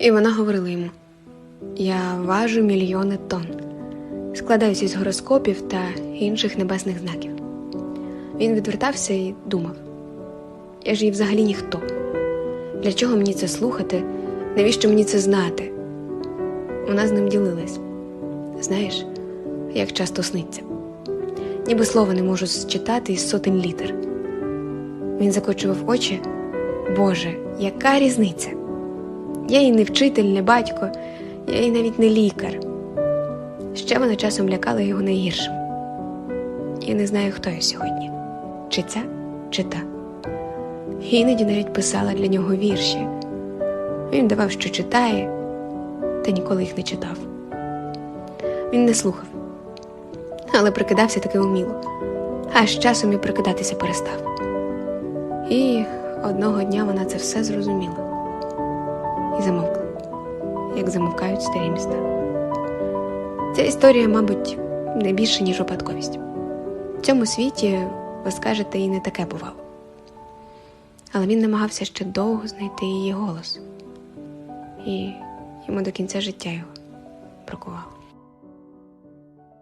І вона говорила йому: Я важу мільйони тонн, складаюся з гороскопів та інших небесних знаків. Він відвертався і думав: я ж їй взагалі ніхто. Для чого мені це слухати? Навіщо мені це знати? Вона з ним ділилась. Знаєш, як часто сниться. Ніби слова не можу зчитати із сотень літер. Він закочував очі. Боже, яка різниця? Я їй не вчитель, не батько, я їй навіть не лікар. Ще вона часом лякала його найгіршим. Я не знаю, хто я сьогодні, чи ця, чи та. Іноді навіть писала для нього вірші. Він давав, що читає, та ніколи їх не читав. Він не слухав, але прикидався таки уміло, а з часом і прикидатися перестав. І одного дня вона це все зрозуміла і замовкли, як замовкають старі міста. Ця історія, мабуть, не більше, ніж випадковість. В цьому світі, ви скажете, і не таке бувало. Але він намагався ще довго знайти її голос, і йому до кінця життя його бракувало.